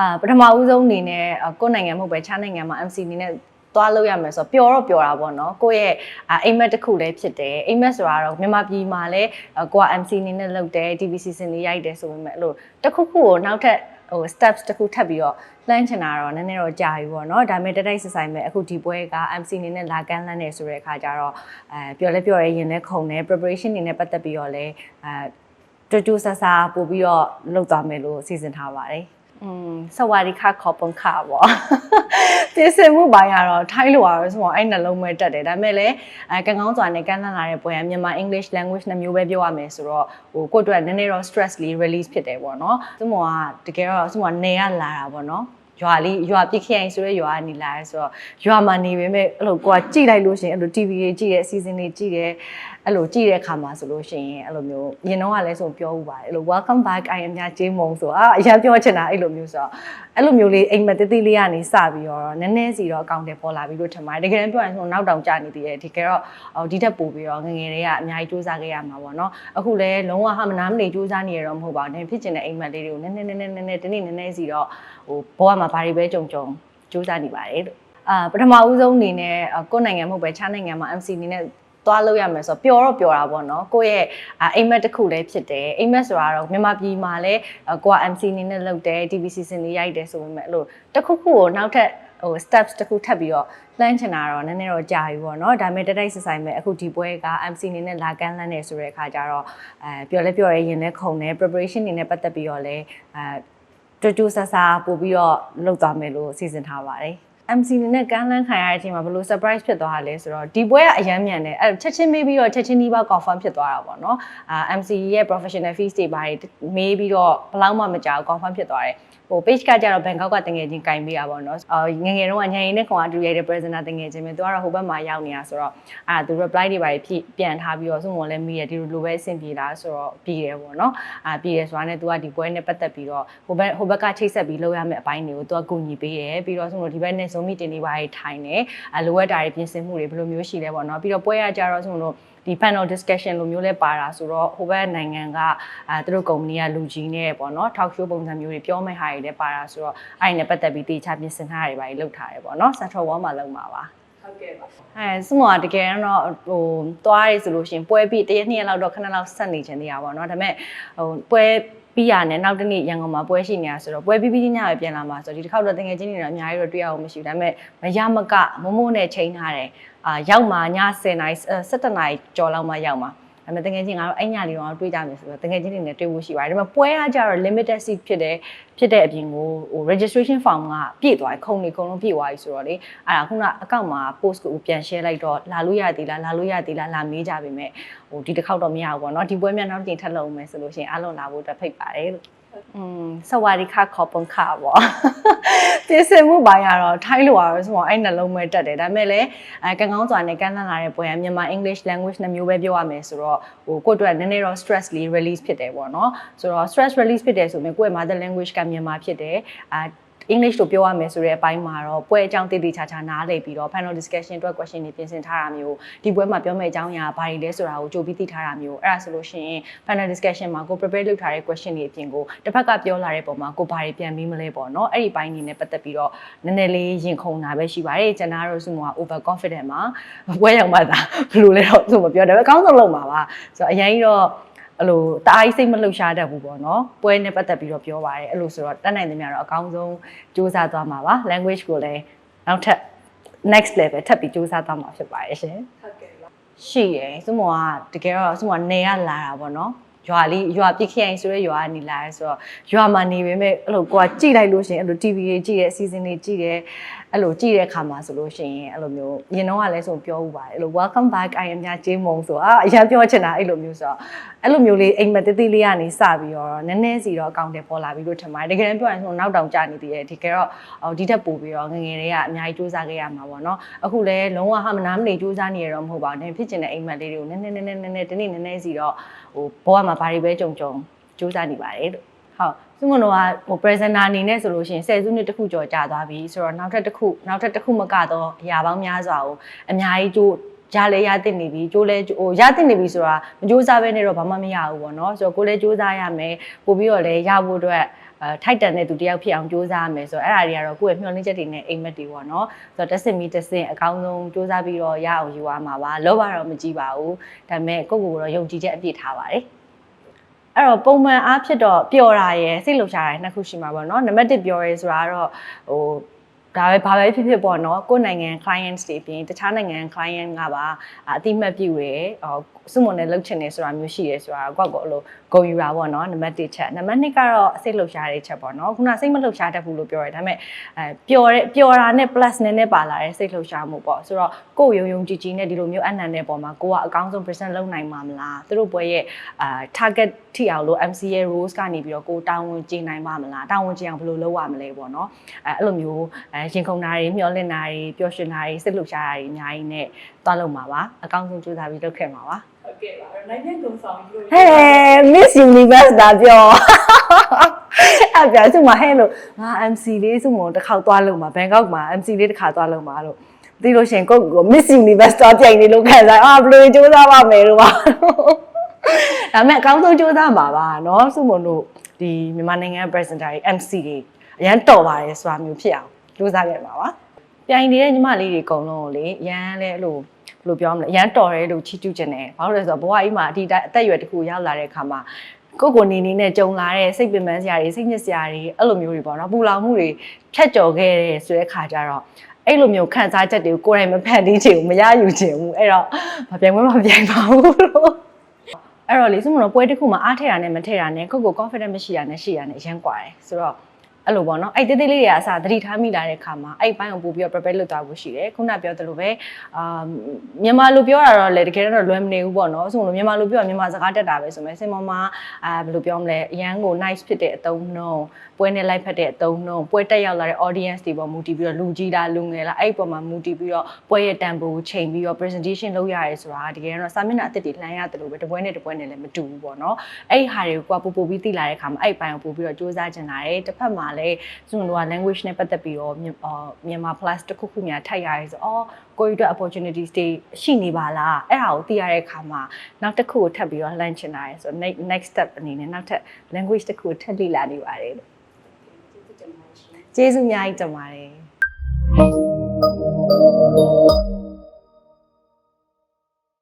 အာပထမဦးဆုံးအနေနဲ့အာကိုယ့်နိုင်ငံမဟုတ်ပဲခြားနိုင်ငံမှာ MC အနေနဲ့သွားလို့ရမယ်ဆိုတော့ပျော်တော့ပျော်တာပေါ့နော်ကိုယ့်ရဲ့အာအိမ်မက်တစ်ခုလည်းဖြစ်တယ်အိမ်မက်ဆိုတာတော့မြန်မာပြည်မှာလည်းအာကိုက MC အနေနဲ့လုပ်တယ် TVC စင်တွေရိုက်တယ်ဆိုပေမဲ့အဲ့လိုတစ်ခုခုကိုနောက်ထပ်ဟို steps တစ်ခုထပ်ပြီးတော့လှမ်းချင်တာတော့နည်းနည်းတော့ကြာပြီပေါ့နော်ဒါပေမဲ့တက်တိုက်ဆဆိုင်မဲ့အခုဒီပွဲက MC အနေနဲ့လာကမ်းလှမ်းနေဆိုတဲ့အခါကျတော့အဲပျော်လဲပျော်ရဲရင်လဲခုံတယ် preparation အနေနဲ့ပတ်သက်ပြီးတော့လဲအဲတူတူဆဆာပို့ပြီးတော့လုပ်သွားမယ်လို့စီစဉ်ထားပါတယ် อืมสวัสดีค่ะขอบคุณค่ะပေါ့ပြင်ဆင်မှုပိုင်းကတော့ထိုင်းလိုပါပဲဆိုတော့အဲ့နှလုံးမဲ့တက်တယ်ဒါပေမဲ့လည်းအဲကံကောင်းစွာနဲ့ကမ်းလှမ်းလာတဲ့ပွဲကမြန်မာ English language နှစ်မျိုးပဲပြောရမယ်ဆိုတော့ဟိုကိုယ့်အတွက်နည်းနည်းတော့ stress လေး release ဖြစ်တယ်ပေါ့နော်သူ့မောကတကယ်တော့သူ့မောနေရလာတာပေါ့နော်ရွာလေးရွာပြစ်ခရိုင်ဆိုရဲရွာကနေလာရဲဆိုတော့ရွာမှာနေပေမဲ့အဲ့လိုကိုကကြည့်လိုက်လို့ရှိရင်အဲ့လို TV တွေကြည့်တဲ့အစီအစဉ်တွေကြည့်တယ် အဲ့လိုကြည့်တဲ့အခါမှာဆိုလို့ရှိရင်အဲ့လိုမျိုးရင်တော့ကလည်းဆိုပြောဥပါတယ်အဲ့လို welcome back I am ညာဂျေးမုံဆိုအာအရင်ပြောချင်တာအဲ့လိုမျိုးဆိုတော့အဲ့လိုမျိုးလေးအိမ်မက်တေးသေးလေးကနေစပြီးတော့နည်းနည်းစီတော့အကောင့်တွေပေါ်လာပြီးလို့ထင်ပါတယ်တကယ်တမ်းပြောရင်ဆိုနောက်တောင်ကျနေသေးတယ်ဒီကဲတော့ဟိုဒီထက်ပိုပြီးတော့ငငယ်တွေကအများကြီးစူးစမ်းခဲ့ရမှာပေါ့နော်အခုလည်းလုံးဝဟာမနာမနေစူးစမ်းနေရတော့မဟုတ်ပါဘူးဒါဖြစ်ချင်တဲ့အိမ်မက်လေးတွေကိုနည်းနည်းနည်းနည်းနည်းနည်းတနေ့နည်းနည်းစီတော့ဟိုဘဝမှာဘာတွေပဲကြုံကြုံစူးစမ်းနေပါတယ်လို့အာပထမဦးဆုံးအနေနဲ့ကိုယ့်နိုင်ငံမဟုတ်ပဲခြားနိုင်ငံမှာ MC အနေနဲ့ သွားလို့ရမယ်ဆိုတော့ပျော်တော့ပျော်တာပေါ့နော်ကိုယ့်ရဲ့အာအိမ်မက်တစ်ခုလည်းဖြစ်တယ်အိမ်မက်ဆိုတာတော့မြန်မာပြည်မှာလည်းအာကိုက MC အနေနဲ့လုပ်တယ် TVC စင်တွေရိုက်တယ်ဆိုပေမဲ့အဲ့လိုတစ်ခုခုကိုနောက်ထပ်ဟို steps တစ်ခုထပ်ပြီးတော့လှမ်းချင်တာတော့နည်းနည်းတော့ကြာပြီပေါ့နော်ဒါပေမဲ့တက်တိုက်ဆဆိုင်မဲ့အခုဒီပွဲက MC အနေနဲ့လာကမ်းလှမ်းနေဆိုတဲ့အခါကျတော့အဲပျော်လဲပျော်ရဲရင်လဲခုံတယ် preparation အနေနဲ့ပတ်သက်ပြီးတော့လဲအဲတူတူဆဆာပို့ပြီးတော့လုပ်သွားမယ်လို့စီစဉ်ထားပါတယ် MC နေနဲ့ကမ်းလှမ်းခံရတဲ့အချိန်မှာဘယ်လို surprise ဖြစ်သွားတာလဲဆိုတော့ဒီပွဲကအရန်မြန်တယ်အဲ့ချက်ချင်းမေးပြီးတော့ချက်ချင်းဒီပါ confirm ဖြစ်သွားတာပေါ့နော်အာ MC ရဲ့ professional fees တွေပါတယ်မေးပြီးတော့ဘယ်လောက်မှမကြောက် confirm ဖြစ်သွားတယ် ဟို page ကကြတော့ဘန်ကောက်ကတငယ်ချင်းကင်ပေးတာပေါ့နော်အော်ငယ်ငယ်တုန်းကညရင်နဲ့ကောင်အတူရိုက်တဲ့ presenter တငယ်ချင်းပဲသူကတော့ဟိုဘက်မှာရောက်နေတာဆိုတော့အာသူ reply တွေပါတယ်ဖြည့်ပြန်ထားပြီးတော့စုံမလည်းမေးရဒီလိုလိုပဲအဆင်ပြေလားဆိုတော့ပြီးတယ်ပေါ့နော်အာပြီးတယ်ဆိုတာနဲ့သူကဒီပွဲနဲ့ပတ်သက်ပြီးတော့ဟိုဘက်ဟိုဘက်ကချိတ်ဆက်ပြီးလုပ်ရမယ့်အပိုင်းတွေကိုသူကကူညီပေးတယ်ပြီးတော့စုံလို့ဒီဘက်နဲ့ Zoom meeting တွေပါတယ်ထိုင်တယ်အလိုအပ်တာတွေပြင်ဆင်မှုတွေဘယ်လိုမျိုးရှိလဲပေါ့နော်ပြီးတော့ပွဲရကြတော့စုံလို့ဒီ panel discussion လိုမျိုးလဲပါတာဆိုတော့ဟိုဘက်နိုင်ငံကအဲသူတို့ကုမ္ပဏီကလူကြီးနဲ့ပေါ့နော် talk show ပုံစံမျိုးတွေပြောမယ့်ဟာတွေလည်းပါတာဆိုတော့အဲ့ဒီနဲ့ပတ်သက်ပြီးတေချာပြင်ဆင်ထားတာတွေပါလုပ်ထားတယ်ပေါ့နော် Central World မှာလုပ်မှာပါဟုတ်ကဲ့ပါအဲစမောကတကယ်တော့ဟိုသွားရဲဆိုလို့ရှိရင်ပွဲပြီးတရက်နှစ်ရက်လောက်တော့ခဏလောက်ဆက်နေချင်သေးတာပေါ့နော်ဒါပေမဲ့ဟိုပွဲ ပြီးရနဲ့နောက်တစ်နေ့ရန်ကုန်မှာပွဲရှိနေတာဆိုတော့ပွဲပြီးပြီးညပဲပြန်လာမှာဆိုတော့ဒီတစ်ခေါက်တော့တကယ်ချင်းနေတော့အများကြီးတော့တွေ့ရအောင်မရှိဘူးဒါပေမဲ့မရမကမမိုးနဲ့ချိန်ထားတယ်အာရောက်မှာည10နာရီ17နာရီကျော်လောက်မှရောက်မှာ ဒါပေမဲ့တကယ်ချင်းငါတို့အဲ့ညလေးတော့တွေ့ကြမယ်ဆိုတော့တကယ်ချင်းတွေနဲ့တွေ့ဖို့ရှိပါတယ်ဒါပေမဲ့ပွဲကကြတော့ limited seat ဖြစ်တယ်ဖြစ်တဲ့အပြင်ကိုဟို registration form ကပြည့်သွားပြီခုံနေအကုန်လုံးပြည့်သွားပြီဆိုတော့လေအဲ့ဒါခုနအကောင့်မှာ post ကိုပြန် share လိုက်တော့လာလို့ရသေးလားလာလို့ရသေးလားလာမေးကြပါမယ်ဟိုဒီတစ်ခေါက်တော့မရဘူးပေါ့နော်ဒီပွဲမြန်နောက်တစ်ချိန်ထပ်လုပ်မယ်ဆိုလို့ရှိရင်အားလုံးလာဖို့အတွက်ဖိတ်ပါတယ်လို့ อืมสวัสดีค่ะขอบคุณค่ะပေါ့ပြင်ဆင်မှုပိုင်းကတော့ထိုင်းလိုပါပဲဆိုတော့အဲ့နှလုံးမဲ့တက်တယ်ဒါပေမဲ့လည်းအဲကံကောင်းစွာနဲ့ကမ်းလှမ်းလာတဲ့ပွဲကမြန်မာ English language နှစ်မျိုးပဲပြောရမယ်ဆိုတော့ဟိုကိုယ့်အတွက်နည်းနည်းတော့ stress လေး release ဖြစ်တယ်ပေါ့နော်ဆိုတော့ stress release ဖြစ်တယ်ဆိုရင်ကိုယ့်ရဲ့ mother language ကမြန်မာဖြစ်တယ်အာ English လို့ပြောရမယ်ဆိုတဲ့အပိုင်းမှာတော့ပွဲအကြောင်းတည်တည်ချာချာနားလည်ပြီးတော့ panel discussion အတွက် question တွေပြင်ဆင်ထားတာမျိုးဒီပွဲမှာပြောမယ့်အကြောင်းအရာဘာတွေလဲဆိုတာကိုကြိုပြီးသိထားတာမျိုးအဲ့ဒါဆိုလို့ရှိရင် panel discussion မှာကို prepare လုပ်ထားတဲ့ question တွေအပြင်ကိုတစ်ဖက်ကပြောလာတဲ့ပုံမှာကိုဘာတွေပြန်ပြီးမလဲပေါ့နော်အဲ့ဒီပိုင်းနေနဲ့ပတ်သက်ပြီးတော့နည်းနည်းလေးရင်ခုန်တာပဲရှိပါတယ်ကျွန်တော်တို့စုမှာ over confident မှာပွဲရောက်မှသာဘယ်လိုလဲတော့သူမပြောတယ်ပဲအကောင်းဆုံးလုပ်မှာပါဆိုတော့အရင်တော့ အဲ့လိုတအားကြီးစိတ်မလှုပ်ရှားတတ်ဘူးပေါ့နော်ပွဲနဲ့ပတ်သက်ပြီးတော့ပြောပါတယ်အဲ့လိုဆိုတော့တတ်နိုင်သမျှတော့အကောင်းဆုံးစူးစမ်းသွားမှာပါ language ကိုလည်းနောက်ထပ် next level ထပ်ပြီးစူးစမ်းသွားမှာဖြစ်ပါတယ်ရှင်ဟုတ်ကဲ့ပါရှိရယ်စုမောကတကယ်တော့စုမောကနေရလာတာပေါ့နော် ရွာလေးရွာပြစ်ခရိုင်ဆိုရဲရွာကနေလာရဲဆိုတော့ရွာမှာနေပေမဲ့အဲ့လိုကိုကကြည့်လိုက်လို့ရှိရင်အဲ့လို TV တွေကြည့်တယ်အစီအစဉ်တွေကြည့်တယ်အဲ့လိုကြည့်တဲ့အခါမှာဆိုလို့ရှိရင်အဲ့လိုမျိုးရင်တော့ကလည်းဆိုပြောဥပါတယ်အဲ့လို welcome back I am ညာဂျေးမုံဆိုအာအရင်ပြောချင်တာအဲ့လိုမျိုးဆိုတော့အဲ့လိုမျိုးလေးအိမ်မက်တေးသေးလေးကနေစပြီးတော့နည်းနည်းစီတော့အကောင့်တွေပေါ်လာပြီးလို့ထင်ပါတယ်တကယ်တမ်းပြောရင်ဆိုနောက်တောင်ကျနေသေးတယ်ဒီကဲတော့ဟိုဒီထက်ပိုပြီးတော့ငငယ်တွေကအများကြီးစူးစမ်းခဲ့ရမှာပေါ့နော်အခုလည်းလုံးဝဟာမနာမနေစူးစမ်းနေရတော့မဟုတ်ပါဘူးဒါဖြစ်ချင်တဲ့အိမ်မက်လေးတွေကိုနည်းနည်းနည်းနည်းနည်းနည်းတနေ့နည်းနည်းစီတော့ဟိုဘဝမှာဘာတွေပဲကြုံကြုံစူးစမ်းနေပါတယ်လို့ဟုတ်သူမတို့ကဟို presenter အနေနဲ့ဆိုလို့ရှိရင်10စုနှစ်တစ်ခုကျော်ကြာသွားပြီဆိုတော့နောက်ထပ်တစ်ခုနောက်ထပ်တစ်ခုမကတော့အရာပေါင်းများစွာကိုအများကြီးကြိုးရလဲရတင်နေပြီကြိုးလဲဟိုရတင်နေပြီဆိုတာမကြိုးစားဘဲနဲ့တော့ဘာမှမရဘူးပေါ့နော်ဆိုတော့ကိုယ်လဲကြိုးစားရမယ်ပို့ပြီးတော့လဲရဖို့အတွက်အဲ ထိုက်တန်တဲ့သူတယောက်ဖြစ်အောင်စူးစမ်းရမယ်ဆိုတော့အဲ့ဒါတွေကတော့ကိုယ့်ရဲ့မျှော်လင့်ချက်တွေနဲ့အိမ်မက်တွေပေါ့နော်ဆိုတော့တက်စင်မီတက်စင်အကောင်းဆုံးစူးစမ်းပြီးတော့ရအောင်ယူရမှာပါလောဘတော့မကြည့်ပါဘူးဒါပေမဲ့ကိုယ့်ကိုယ်ကတော့ယုံကြည်ချက်အပြည့်ထားပါတယ်အဲ့တော့ပုံမှန်အားဖြစ်တော့ပျော်တာရယ်စိတ်လှုပ်ရှားတာရယ်နှစ်ခုရှိမှာပေါ့နော်နံပါတ်1ပျော်ရဲဆိုတာကတော့ဟို ဒါပဲဘာပဲဖြစ်ဖြစ်ပေါ့နော်ကိုယ့်နိုင်ငံ clients တွေအပြင်တခြားနိုင်ငံ client ကပါအတိမတ်ပြုရယ်ဟိုစုမုံနဲ့လုပ်ချင်တယ်ဆိုတာမျိုးရှိရယ်ဆိုတာကိုယ့်ကိုယ်လိုဂုံယူတာပေါ့နော်နံပါတ်1ချက်နံပါတ်2ကတော့စိတ်လှုပ်ရှားတဲ့ချက်ပေါ့နော်ခုနစိတ်မလှုပ်ရှားတတ်ဘူးလို့ပြောရတယ်ဒါပေမဲ့အဲပျော်တဲ့ပျော်တာနဲ့ plus နည်းနည်းပါလာတဲ့စိတ်လှုပ်ရှားမှုပေါ့ဆိုတော့ကိုယ့်ယုံယုံကြည်ကြည်နဲ့ဒီလိုမျိုးအနံတဲ့ပုံမှာကိုကအကောင်းဆုံး present လုပ်နိုင်မှာမလားသူတို့ဘွဲရဲ့အာ target ထိအောင်လို့ MC ရဲ့ roles ကနေပြီးတော့ကိုတာဝန်ကျင်းနိုင်ပါမလားတာဝန်ကျင်းအောင်ဘယ်လိုလုပ်ရမလဲပေါ့နော်အဲအဲ့လိုမျိုးအရင်ခုန်တာတွေမျောလင့်တာတွေပျော်ရွှင်တာတွေစိတ်လှုပ်ရှားတာတွေအများကြီးနဲ့တွားလုပ်မှာပါအကောင်းဆုံးကြိုးစားပြီးလုပ်ခဲ့မှာပါ ဟုတ်ကဲ့ပါအဲ့တော့နိုင်ငံကုန်ဆောင်ပြီးလို့ ဟဲ့ Miss Universe ဒါပြောအဲ့ပြစုမှာဟဲ့လို့ငါ MC လေးစုမတစ်ခေါက်သွားလို့မှာဘန်ကောက်မှာ MC လေးတစ်ခါသွားလို့မှာလို့သိလို့ရှရင်ကိုယ့်ကို Miss Universe တော့ပြိုင်နေလို့ခံစားအာဘယ်လိုကြိုးစားပါမယ်လို့ပါဒါပေမဲ့အကောင်းဆုံးကြိုးစားပါပါเนาะစုမတို့ဒီမြန်မာနိုင်ငံ presenter တွေ MC တွေအရန်တော်ပါတယ်ဆိုတာမျိုးဖြစ်အောင် လိုးစားခဲ့မှာပါပြိုင်နေတဲ့ညီမလေးတွေအကုန်လုံးကိုလေရန်လဲအဲ့လိုဘယ်လိုပြောမလဲရန်တော်တယ်လို့ချီးကျူးခြင်းတယ်ဘာလို့လဲဆိုတော့ဘဝကြီးမှာဒီတိုင်းအသက်အရွယ်တစ်ခုရောက်လာတဲ့အခါမှာကိုကိုနေနေနဲ့ကြုံလာတဲ့စိတ်ပင်ပန်းစရာတွေစိတ်ညစ်စရာတွေအဲ့လိုမျိုးတွေပေါ့နော်ပူလောင်မှုတွေဖြတ်ကျော်ခဲ့တဲ့ဆိုတဲ့အခါကျတော့အဲ့လိုမျိုးခံစားချက်တွေကိုကိုယ်တိုင်မဖန်တီးချင်ဘူးမရယူချင်ဘူးအဲ့တော့မပြိုင်ပွဲမပြိုင်ပါဘူးလို့အဲ့တော့လေစုမလို့ပွဲတစ်ခုမှာအားထည့်တာနဲ့မထည့်တာနဲ့ကိုကို confident မရှိတာနဲ့ရှိတာနဲ့အရင်ကွာတယ်ဆိုတော့ အဲ့လိုပေါ့နော်အဲ့တေးသေးလေးတွေကအစားသတိထားမိလာတဲ့ခါမှာအဲ့ဘိုင်းကိုပို့ပြီးတော့ prepare လုပ်သွားဖို့ရှိတယ်ခုနပြောသလိုပဲအာမြန်မာလိုပြောတာတော့လေတကယ်တော့လွယ်မနေဘူးပေါ့နော်ဆိုလို့မြန်မာလိုပြောမြန်မာစကားတက်တာပဲဆိုမယ်စင်မောမှာအာဘယ်လိုပြောမလဲအရန်ကို nice ဖြစ်တဲ့အသုံးနှုန်းပွဲနဲ့လိုက်ဖက်တဲ့အသုံးနှုန်းပွဲတက်ရောက်လာတဲ့ audience တွေပေါ်မူတည်ပြီးတော့လူကြီးလားလူငယ်လားအဲ့ဒီပေါ်မှာမူတည်ပြီးတော့ပွဲရဲ့တန်ဖိုးကိုချိန်ပြီးတော့ presentation လုပ်ရတယ်ဆိုတာတကယ်တော့စာမျက်နှာအသစ်တွေလှမ်းရတယ်လို့ပဲတပွဲနဲ့တပွဲနဲ့လည်းမတူဘူးပေါ့နော်အဲ့ဒီဟာတွေကိုကပို့ပို့ပြီးသိလာတဲ့အခါမှာအဲ့ဒီဘိုင်းကိုပို့ပြီးတော့စူးစမ်းကျင်လာတယ်တစ်ဖက်မှာလည်းစုံတို့က language နဲ့ပတ်သက်ပြီးတော့မြန်မာ plus တစ်ခုခုများထိုက်ရတယ်ဆိုအော်ကိုရီးယား opportunities တွေရှိနေပါလားအဲ့ဒါကိုသိရတဲ့အခါမှာနောက်တစ်ခုကိုထပ်ပြီးတော့ lunch ချင်တာရယ်ဆိုတော့ next next step အနေနဲ့နောက်ထပ် language တစ်ခုကိုထပ်လေ့လာနေပါတယ်လို့ကျေးဇူးတင်ပါတယ်ရှင်ကျေးဇူးအများကြီးတင်ပါတယ်